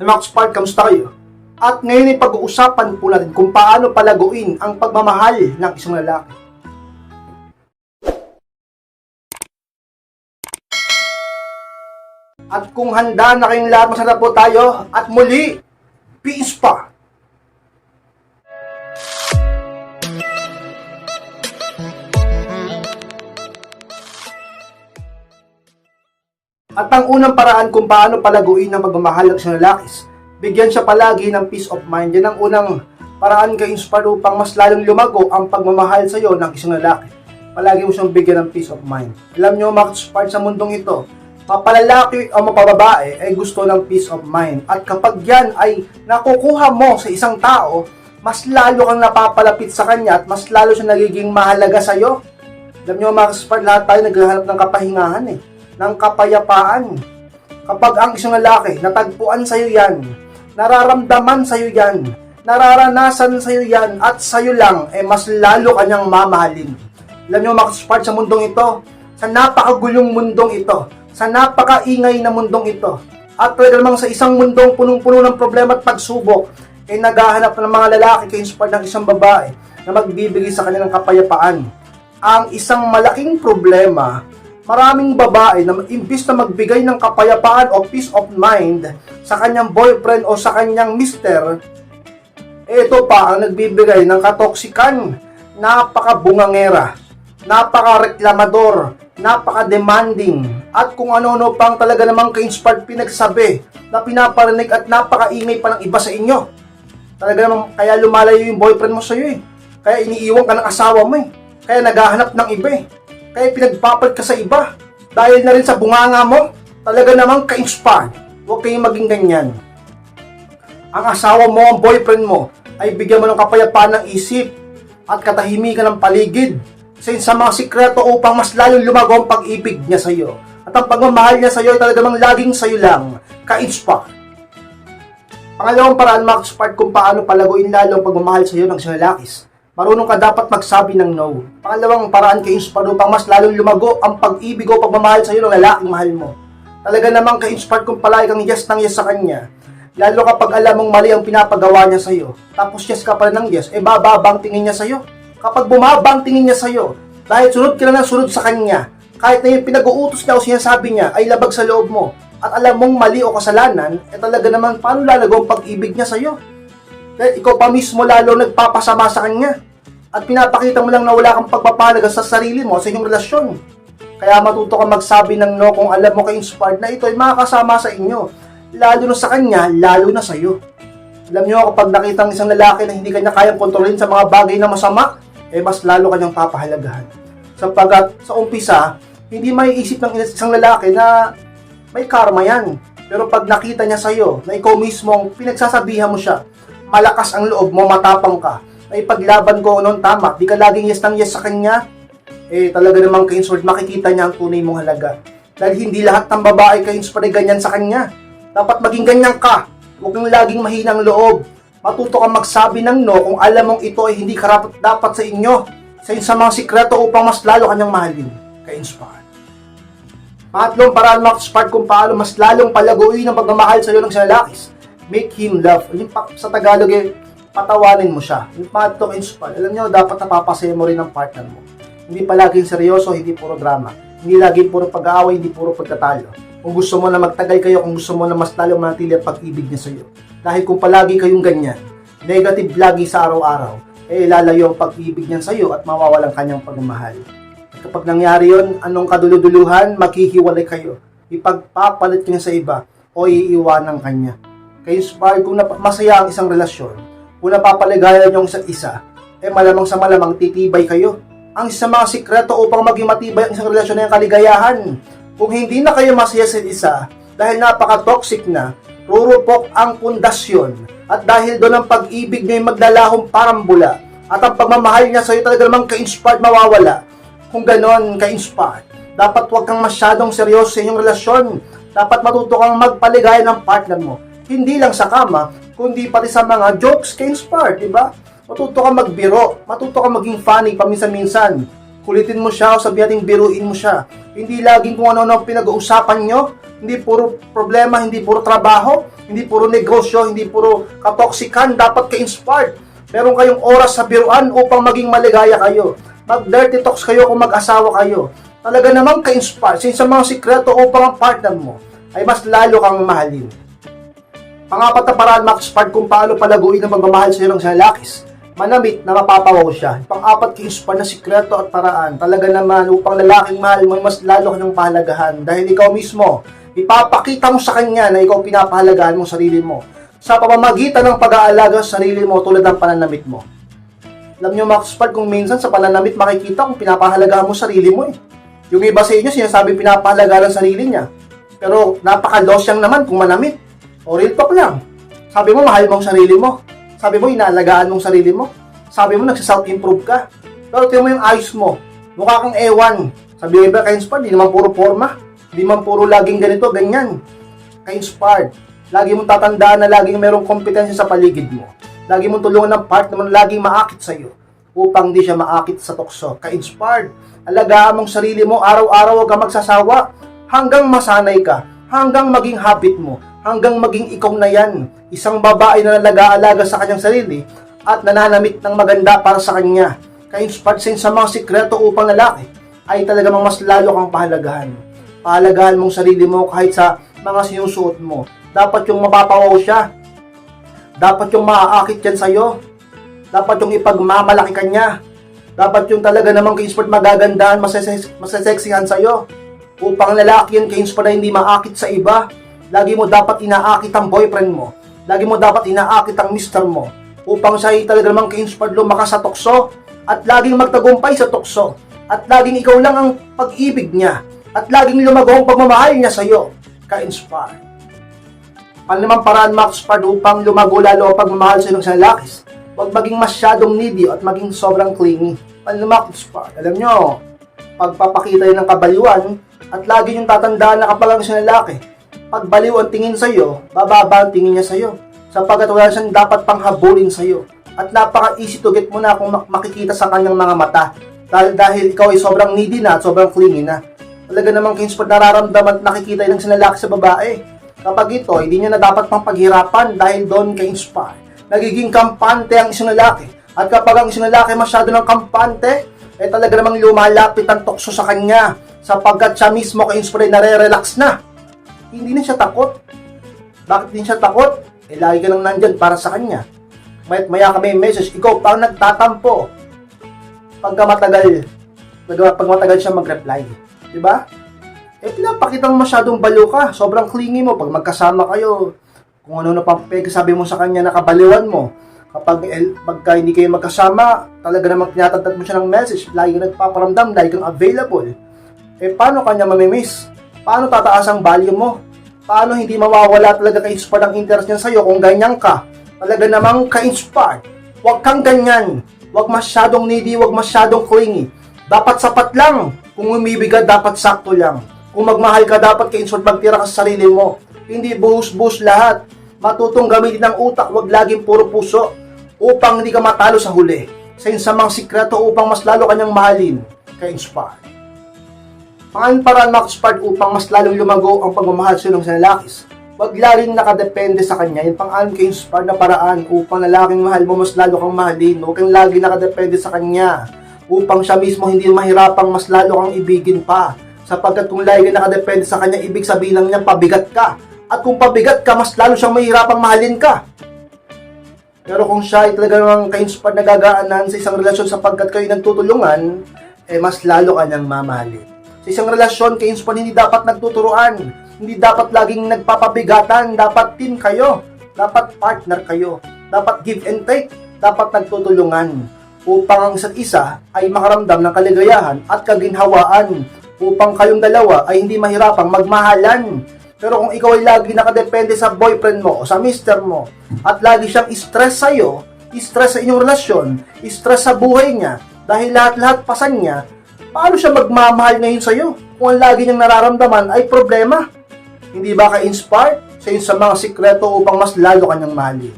Hey mga Spark, kamusta kayo? At ngayon ay pag-uusapan po natin kung paano palaguin ang pagmamahal ng isang lalaki. At kung handa na kayong lahat, masarap po tayo. At muli, peace pa! At ang unang paraan kung paano palaguin ang pagmamahal ng isang lalaki, bigyan siya palagi ng peace of mind. Yan ang unang paraan kay inspire upang mas lalong lumago ang pagmamahal sa iyo ng isang lalaki. Palagi mo siyang bigyan ng peace of mind. Alam niyo, mga inspired sa mundong ito, mapalalaki o mapababae ay gusto ng peace of mind. At kapag yan ay nakukuha mo sa isang tao, mas lalo kang napapalapit sa kanya at mas lalo siya nagiging mahalaga sa iyo. Alam niyo, mga inspired, lahat tayo naghahanap ng kapahingahan eh ng kapayapaan. Kapag ang isang lalaki, natagpuan sa iyo yan, nararamdaman sa iyo yan, nararanasan sa iyo yan, at sa iyo lang, eh mas lalo kanyang mamahalin. Alam niyo, mga sa mundong ito, sa napakagulong mundong ito, sa napakaingay na mundong ito, at talaga namang sa isang mundong punong-puno ng problema at pagsubok, ay naghahanap ng mga lalaki kay inspired ng isang babae na magbibigay sa kanilang kapayapaan. Ang isang malaking problema maraming babae na imbis na magbigay ng kapayapaan o peace of mind sa kanyang boyfriend o sa kanyang mister, ito pa ang nagbibigay ng katoksikan, napakabungangera, napaka-reklamador, napaka-demanding, at kung ano-ano pang talaga namang ka-inspired pinagsabi na pinaparinig at napakaingay pa ng iba sa inyo. Talaga namang kaya lumalayo yung boyfriend mo sa'yo eh. Kaya iniiwan ka ng asawa mo eh. Kaya naghahanap ng iba eh kaya pinagpapat ka sa iba. Dahil na rin sa bunganga mo, talaga namang ka-inspired. Huwag kayong maging ganyan. Ang asawa mo, ang boyfriend mo, ay bigyan mo ng kapayapaan ng isip at katahimikan ng paligid sa sa mga sikreto upang mas lalong lumago ang pag-ibig niya sa iyo. At ang pagmamahal niya sa iyo ay talaga namang laging sa iyo lang, ka-inspire. Pangalawang paraan, Max Part, kung paano palaguin lalo ang pagmamahal sa iyo ng isang lalakis marunong ka dapat magsabi ng no. Pangalawang paraan kay inspire upang mas lalong lumago ang pag-ibig o pagmamahal sa iyo ng lalaking mahal mo. Talaga namang ka-inspire kung palagi kang yes ng yes sa kanya. Lalo kapag alam mong mali ang pinapagawa niya sa iyo. Tapos yes ka pa rin ng yes, eh bababang tingin niya sa iyo. Kapag bumabang tingin niya sa iyo, dahil sunod ka na ng sunod sa kanya, kahit na yung pinag-uutos niya o sinasabi niya ay labag sa loob mo, at alam mong mali o kasalanan, eh talaga naman paano lalago ang pag-ibig niya sa iyo? Dahil ikaw pa mismo lalo nagpapasama sa kanya at pinapakita mo lang na wala kang pagpapalaga sa sarili mo sa inyong relasyon. Kaya matuto ka magsabi ng no kung alam mo ka-inspired na ito ay makakasama sa inyo. Lalo na sa kanya, lalo na sa iyo. Alam niyo kapag nakita ng isang lalaki na hindi kanya kayang kontrolin sa mga bagay na masama, eh mas lalo kanyang papahalagahan. Sapagkat sa umpisa, hindi may isip ng isang lalaki na may karma yan. Pero pag nakita niya sa iyo na ikaw mismo ang pinagsasabihan mo siya, malakas ang loob mo, matapang ka, ay paglaban ko noon tama, di ka laging yes ng yes sa kanya, eh talaga namang ka-inspired, makikita niya ang tunay mong halaga. Dahil hindi lahat ng babae ka-inspired ganyan sa kanya. Dapat maging ganyan ka. Huwag kang laging mahinang loob. Matuto kang magsabi ng no kung alam mong ito ay hindi karapat dapat sa inyo. Sa sa mga sikreto upang mas lalo kanyang mahalin. Ka-inspired. Pangatlong paraan makaspark kung paano mas lalong palaguin ang pagmamahal sa iyo ng sa lalakis. Make him love. Yung sa Tagalog eh, patawanin mo siya. Yung pangatlo inspire, alam nyo, dapat napapasaya mo rin ang partner mo. Hindi palaging seryoso, hindi puro drama. Hindi laging puro pag-aaway, hindi puro pagkatalo. Kung gusto mo na magtagal kayo, kung gusto mo na mas lalo manatili ang pag-ibig niya sa iyo. Dahil kung palagi kayong ganyan, negative lagi sa araw-araw, eh lalayo ang pag-ibig niya sa iyo at mawawalan kanyang pagmamahal. Kapag nangyari yon, anong kaduluduluhan, maghihiwalay kayo. Ipagpapalit niya sa iba o iiwanan kanya. Kaya inspired kung masaya ang isang relasyon, kung napapaligayan niyo isa't isa, eh malamang sa malamang titibay kayo. Ang isa sa mga sikreto upang maging matibay ang isang relasyon ay ang kaligayahan. Kung hindi na kayo masaya sa isa, dahil napaka-toxic na, rurupok ang pundasyon. At dahil doon ang pag-ibig niyo ay maglalahong parang bula. At ang pagmamahal niya sa iyo talaga namang ka-inspired mawawala. Kung ganon, ka-inspired. Dapat huwag kang masyadong seryoso sa inyong relasyon. Dapat matuto kang magpaligaya ng partner mo. Hindi lang sa kama, kundi pati sa mga jokes ka-inspired, di ba? Matuto kang magbiro, matuto kang maging funny paminsan-minsan. Kulitin mo siya o sabihin biruin mo siya. Hindi laging kung ano-ano pinag-uusapan nyo, Hindi puro problema, hindi puro trabaho, hindi puro negosyo, hindi puro katoksikan. Dapat ka-inspired. Meron kayong oras sa biruan upang maging maligaya kayo. Mag-dirty talks kayo kung mag-asawa kayo. Talaga namang ka-inspire. Since sa mga sikreto upang ang partner mo ay mas lalo kang mahalin. Pangapat na paraan Max-Part kung paano palaguin ang pagmamahal sa iyo ng isang lalakis. Manamit na mapapawaw siya. Pang-apat ka-inspire na sikreto at paraan. Talaga naman upang lalaking mahal mo mas lalo kanyang pahalagahan. Dahil ikaw mismo, ipapakita mo sa kanya na ikaw pinapahalagahan mo sarili mo. Sa pamamagitan ng pag-aalaga sa sarili mo tulad ng pananamit mo. Alam nyo Max-Part kung minsan sa pananamit makikita kung pinapahalagahan mo sarili mo eh. Yung iba sa inyo sinasabi pinapahalagahan ang sarili niya. Pero napaka-losyang naman kung manamit. O real talk lang. Sabi mo, mahal mo ang sarili mo. Sabi mo, inaalagaan mo ang sarili mo. Sabi mo, nagsa-self-improve ka. Pero tingnan mo yung ayos mo. Mukha kang ewan. Sabi mo, iba, ka-inspired. Di naman puro forma. Di naman puro laging ganito, ganyan. Ka-inspired. Lagi mong tatandaan na laging merong kompetensya sa paligid mo. Lagi mong tulungan ng partner mo na laging maakit sa'yo upang di siya maakit sa tukso. Ka-inspired. Alagaan mong sarili mo, araw-araw huwag ka magsasawa hanggang masanay ka, hanggang maging habit mo, hanggang maging ikaw na yan. Isang babae na nalaga-alaga sa kanyang sarili at nananamit ng maganda para sa kanya. Ka-inspired sa mga sikreto upang lalaki ay talaga mas lalo kang pahalagahan. Pahalagahan mong sarili mo kahit sa mga sinusuot mo. Dapat yung mapapawaw siya. Dapat yung maaakit yan sa'yo. Dapat yung ipagmamalaki ka niya. Dapat yung talaga namang ka-inspired magagandahan, masesexihan sa'yo. Upang lalaki yan ka-inspired na hindi maakit sa iba. Lagi mo dapat inaakit ang boyfriend mo. Lagi mo dapat inaakit ang mister mo. Upang siya ay talaga namang ka-inspired lumakas sa tukso. At laging magtagumpay sa tukso. At laging ikaw lang ang pag-ibig niya. At laging lumago ang pagmamahal niya sa'yo. Ka-inspired. Ano naman paraan Max Pard upang lumago lalo ang pagmamahal sa isang lalakis? Huwag maging masyadong needy at maging sobrang clingy. Max Pard? Alam nyo, pagpapakita yun ng kabaliwan at lagi yung tatandaan na kapag ang isang lalaki, pag baliw ang tingin sa'yo, bababa ang tingin niya sa'yo. Sapagkat wala siyang dapat panghabulin sa'yo. At napaka-easy to get mo na kung mak- makikita sa kanyang mga mata. Dahil, dahil ikaw ay sobrang needy na at sobrang clingy na. Talaga namang kinsport nararamdaman at nakikita ng isang lalaki sa babae. Kapag ito, hindi niya na dapat pang paghirapan dahil doon ka-inspire. Nagiging kampante ang isang lalaki. At kapag ang isang lalaki masyado ng kampante, eh talaga namang lumalapit ang tokso sa kanya sapagkat siya mismo ka-inspire nare-relax na. Hindi na siya takot. Bakit din siya takot? Eh lagi ka lang nandyan para sa kanya. Mayat maya ka may message, ikaw pang nagtatampo. Pagka matagal, pag, matagal siya mag-reply. Diba? eh pinapakita mo masyadong balo ka. Sobrang clingy mo. Pag magkasama kayo, kung ano na pampeg, sabi mo sa kanya, nakabaliwan mo. Kapag eh, pagka hindi kayo magkasama, talaga namang tinatagtag mo siya ng message. Lagi kang nagpaparamdam, lagi kang available. Eh, paano kanya mamimiss? Paano tataas ang value mo? Paano hindi mawawala talaga ka-inspired ang interest niya sa'yo kung ganyan ka? Talaga namang ka-inspired. Huwag kang ganyan. Huwag masyadong needy, huwag masyadong clingy. Dapat sapat lang. Kung umibigat, dapat sakto lang. Kung magmahal ka, dapat ka-inspired magtira ka sa sarili mo. Hindi buhos-buhos lahat. Matutong gamitin ng utak, huwag laging puro puso. Upang hindi ka matalo sa huli. Sa sa mga sikreto upang mas lalo kanyang mahalin. Ka-inspired. Pangalan paraan Max-Part upang mas lalong lumago ang pagmamahal sa ng lalakis. Huwag laging nakadepende sa kanya. Yung pang-alam kay inspire na paraan upang lalaking mahal mo, mas lalo kang mahalin. Huwag kang lagi nakadepende sa kanya. Upang siya mismo hindi mahirapang mas lalo kang ibigin pa. Sapagkat kung lagi ka nakadepende sa kanya, ibig sabihin lang niya pabigat ka. At kung pabigat ka, mas lalo siyang mahirapang mahalin ka. Pero kung siya ay talaga namang ka-inspire na gagaanan sa isang relasyon sapagkat kayo nagtutulungan, eh mas lalo ka niyang mamahalin. Sa isang relasyon, ka-inspire hindi dapat nagtuturuan. Hindi dapat laging nagpapabigatan. Dapat team kayo. Dapat partner kayo. Dapat give and take. Dapat nagtutulungan. Upang ang isa't isa ay makaramdam ng kaligayahan at kaginhawaan. Upang kayong dalawa ay hindi mahirapang magmahalan. Pero kung ikaw ay lagi nakadepende sa boyfriend mo o sa mister mo at lagi siyang stress sa'yo, stress sa inyong relasyon, stress sa buhay niya, dahil lahat-lahat pasan niya, paano siya magmamahal ngayon sa'yo? Kung ang lagi niyang nararamdaman ay problema. Hindi ba ka-inspired sa sa mga sikreto upang mas lalo kanyang mahalin?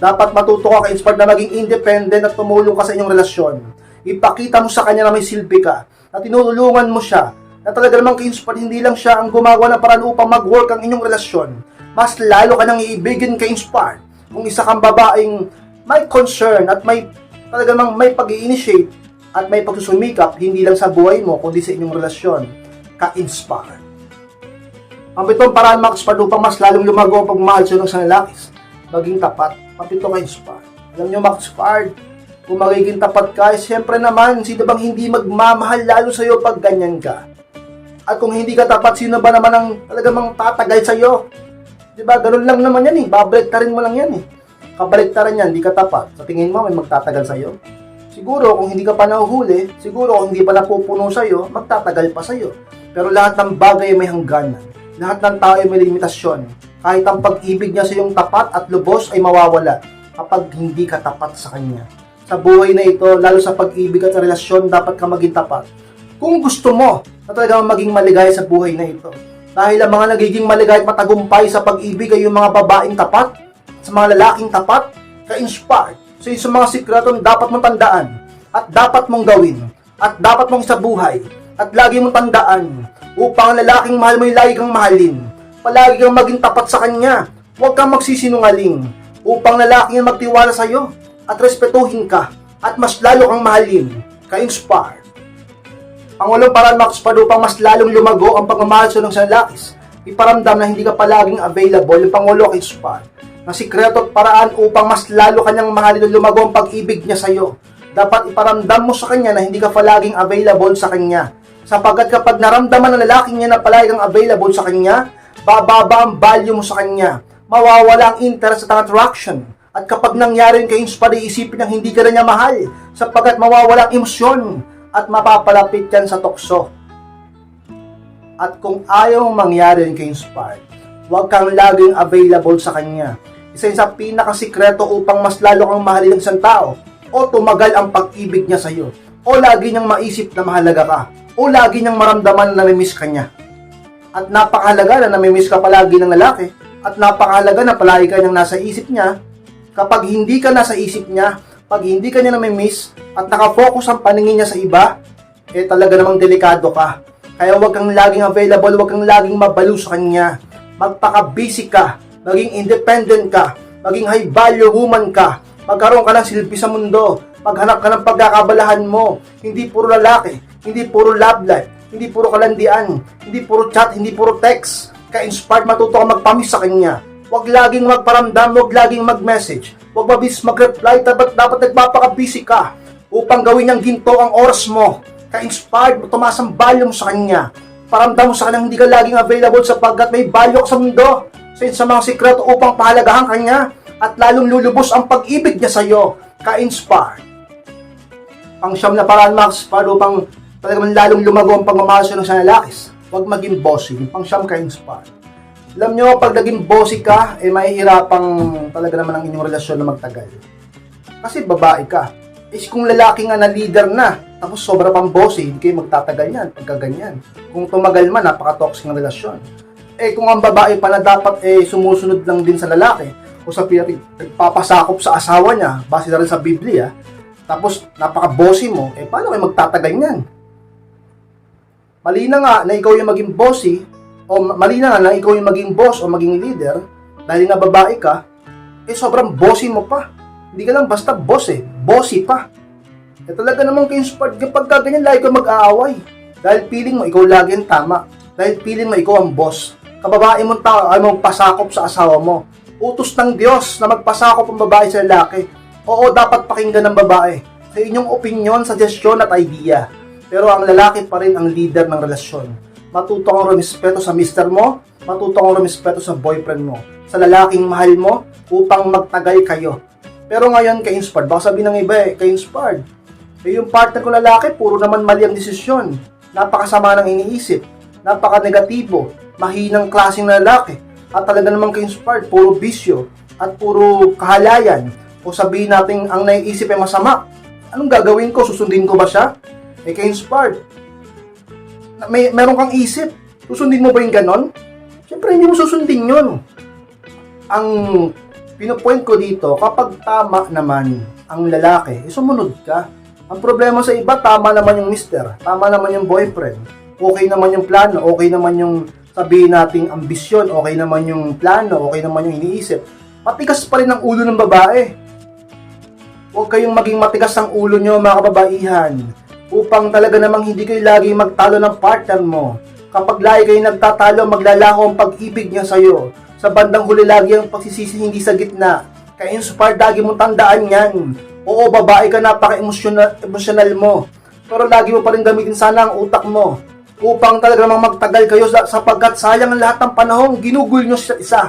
Dapat matuto ka ka-inspired na maging independent at tumulong ka sa inyong relasyon. Ipakita mo sa kanya na may silbi ka, na tinulungan mo siya, na talaga namang ka-inspired, hindi lang siya ang gumagawa ng paraan upang mag-work ang inyong relasyon. Mas lalo ka nang iibigin ka-inspired kung isa kang babaeng may concern at may talaga namang may pag-i-initiate at may pagsusumikap hindi lang sa buhay mo kundi sa inyong relasyon ka-inspired. Ang pitong paraan mga ka-inspired upang mas lalong lumago ang pagmamahal sa ng lalakis, maging tapat. Ang pito ka-inspired. Alam nyo mga ka-inspired, kung magiging tapat ka, eh, siyempre naman, sino bang hindi magmamahal lalo sa'yo pag ganyan ka? At kung hindi ka tapat, sino ba naman ang talagang tatagal sa'yo? Di ba? Ganun lang naman yan eh. Babalik mo lang yan eh. Kabaliktaran yan, hindi ka tapat. Sa tingin mo, may magtatagal sa'yo? Siguro, kung hindi ka pa nahuhuli, siguro kung hindi pa napupuno sa'yo, magtatagal pa sa'yo. Pero lahat ng bagay ay may hangganan. Lahat ng tao ay may limitasyon. Kahit ang pag-ibig niya sa iyong tapat at lubos ay mawawala kapag hindi ka tapat sa kanya. Sa buhay na ito, lalo sa pag-ibig at sa relasyon, dapat ka maging tapat. Kung gusto mo na talagang maging maligaya sa buhay na ito. Dahil ang mga nagiging maligaya at matagumpay sa pag-ibig ay yung mga babaeng tapat, sa mga lalaking tapat, ka-inspired. So yung sa mga sikretong dapat mong tandaan at dapat mong gawin at dapat mong isabuhay at lagi mong tandaan upang ang lalaking mahal mo yung lagi kang mahalin. Palagi kang maging tapat sa kanya. Huwag kang magsisinungaling upang lalaking yung magtiwala sa iyo at respetuhin ka at mas lalo kang mahalin. Ka-inspired. Pangulong paraan Max Pado upang mas lalong lumago ang pagmamahal sa ng sanlakis. Iparamdam na hindi ka palaging available yung Pangulo Inspired na sikreto at paraan upang mas lalo kanyang mahalin at lumago ang pag-ibig niya sa iyo. Dapat iparamdam mo sa kanya na hindi ka palaging available sa kanya. Sapagkat kapag naramdaman ng lalaking niya na palaging available sa kanya, bababa ang value mo sa kanya. Mawawala ang interest at attraction. At kapag nangyari yun kay Inspired, iisipin niyang hindi ka na niya mahal sapagkat mawawala ang emosyon at mapapalapit yan sa tukso. At kung ayaw mangyari yun kay Inspired, huwag kang laging available sa kanya. Isa sa pinakasikreto upang mas lalo kang mahalin ng isang tao o tumagal ang pag-ibig niya sa iyo o lagi niyang maisip na mahalaga ka o lagi niyang maramdaman na namimiss ka niya. At napakahalaga na namimiss ka palagi ng lalaki at napakahalaga na palagi ka niyang nasa isip niya kapag hindi ka nasa isip niya, pag hindi ka niya namimiss at nakafocus ang paningin niya sa iba, eh talaga namang delikado ka. Kaya huwag kang laging available, huwag kang laging mabalo sa kanya. Magpaka-busy ka, maging independent ka, maging high value woman ka, magkaroon ka ng silbi sa mundo, maghanap ka ng pagkakabalahan mo, hindi puro lalaki, hindi puro love life, hindi puro kalandian, hindi puro chat, hindi puro text. Ka-inspired matuto ka magpamis sa kanya. Huwag laging magparamdam, huwag laging mag-message, huwag mabis mag-reply, dapat, dapat nagpapaka-busy ka upang gawin niyang ginto ang oras mo. Ka-inspired tumaas ang value mo sa kanya. Paramdam mo sa kanya hindi ka laging available sapagkat may value ka sa mundo. Sa mga sikreto upang pahalagahan kanya at lalong lulubos ang pag-ibig niya sa iyo. Ka-inspired. Ang siyam na paraan, Max, para upang talagang lalong lumago ang pagmamahal sa ng lalakis. Huwag maging bossy. Pang siyam ka-inspired. Alam nyo, pag naging bossy ka, eh mahihirapang talaga naman ang inyong relasyon na magtagal. Kasi babae ka. Is kung lalaki nga na leader na, tapos sobra pang bossy, hindi kayo magtatagal yan pagka. Kung tumagal man, napaka-toxic ng relasyon. Eh kung ang babae pa na dapat eh sumusunod lang din sa lalaki, o sa pinag nagpapasakop sa asawa niya, base na rin sa Biblia, tapos napaka-bossy mo, eh paano kayo magtatagal niyan? Mali na nga na ikaw yung maging bossy, o mali na nga na ikaw yung maging boss o maging leader, dahil nga babae ka, eh sobrang bossy mo pa. Hindi ka lang basta boss eh, bossy pa. Eh talaga namang ka-inspired kapag ka ganyan, lagi ka mag-aaway. Dahil feeling mo, ikaw lagi ang tama. Dahil feeling mo, ikaw ang boss. Kababae mong tao ay mong pasakop sa asawa mo. Utos ng Diyos na magpasakop ang babae sa lalaki. Oo, dapat pakinggan ng babae. Sa inyong opinion, suggestion at idea. Pero ang lalaki pa rin ang leader ng relasyon. Matuto kang rumispeto sa mister mo, matuto kang rumispeto sa boyfriend mo, sa lalaking mahal mo, upang magtagal kayo. Pero ngayon, ka-inspired. Baka sabihin ng iba eh, ka-inspired. Eh, yung partner ko lalaki, puro naman mali ang desisyon. Napakasama ng iniisip. Napaka-negatibo. Mahinang klaseng lalaki. At talaga namang ka-inspired. Puro bisyo. At puro kahalayan. O sabihin natin ang naiisip ay masama. Anong gagawin ko? Susundin ko ba siya? Eh, ka-inspired. Na- May, meron kang isip. Susundin mo ba yung ganon? Siyempre, hindi mo susundin yun. Ang pinupoint ko dito, kapag tama naman ang lalaki, eh, sumunod ka. Ang problema sa iba, tama naman yung mister, tama naman yung boyfriend. okay naman yung plano, okay naman yung sabihin nating ambisyon, okay naman yung plano, okay naman yung iniisip, matigas pa rin ang ulo ng babae. Huwag kayong maging matigas ang ulo nyo mga kababaihan upang talaga namang hindi kayo lagi magtalo ng partner mo. Kapag lagi kayo nagtatalo, maglalaho ang pag-ibig niya sa'yo. Sa bandang huli lagi ang pagsisisi hindi sa gitna. Kaya inspired lagi mong tandaan yan. Oo, babae ka, napaka-emotional emotional mo. Pero lagi mo pa rin gamitin sana ang utak mo upang talaga namang magtagal kayo sa- sapagkat sayang ang lahat ng panahon, ginugol nyo sa isa.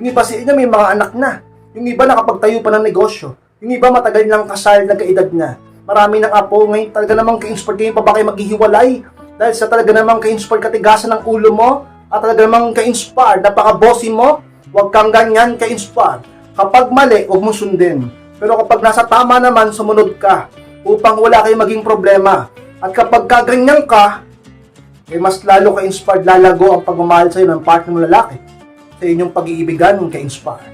Yung iba sa inyo may mga anak na. Yung iba nakapagtayo pa ng negosyo. Yung iba matagal nang kasal, nagkaedad na. Marami ng apo, ngayon talaga namang ka-inspired kayo pa ba kayo maghihiwalay? Dahil sa talaga namang ka-inspired katigasan ng ulo mo, at talaga namang ka-inspired, napaka-bossy mo, huwag kang ganyan ka-inspired. Kapag mali, huwag mo sundin. Pero kapag nasa tama naman, sumunod ka upang wala kayong maging problema. At kapag kaganyan ka, eh mas lalo ka-inspired lalago ang pagmamahal sa'yo ng partner mo lalaki sa inyong pag-iibigan ng ka-inspired.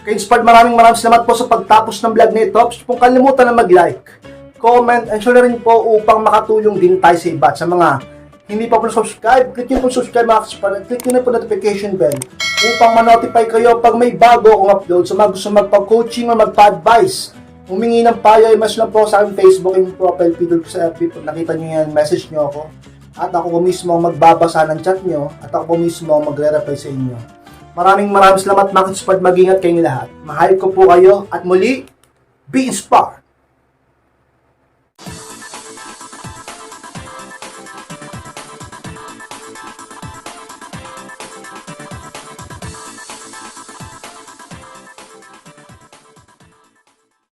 Ka-inspired maraming maraming salamat po sa pagtapos ng vlog nito. Kung kalimutan na mag-like, comment, and share na rin po upang makatulong din tayo sa iba. At Sa mga hindi pa po subscribe, click nyo po subscribe mga ka-inspired, click nyo na po notification bell upang ma-notify kayo pag may bago akong upload. Sa mga gusto magpa-coaching o magpa-advise, humingi ng payo, i-message lang po sa aking Facebook yung profile picture ko sa FB. Pag nakita nyo yan, message nyo ako. At ako mismo ang magbabasa ng chat nyo at ako mismo ang magre-reply sa inyo. Maraming maraming salamat mga ka-inspired. Mag-ingat kayong lahat. Mahal ko po kayo at muli, be inspired!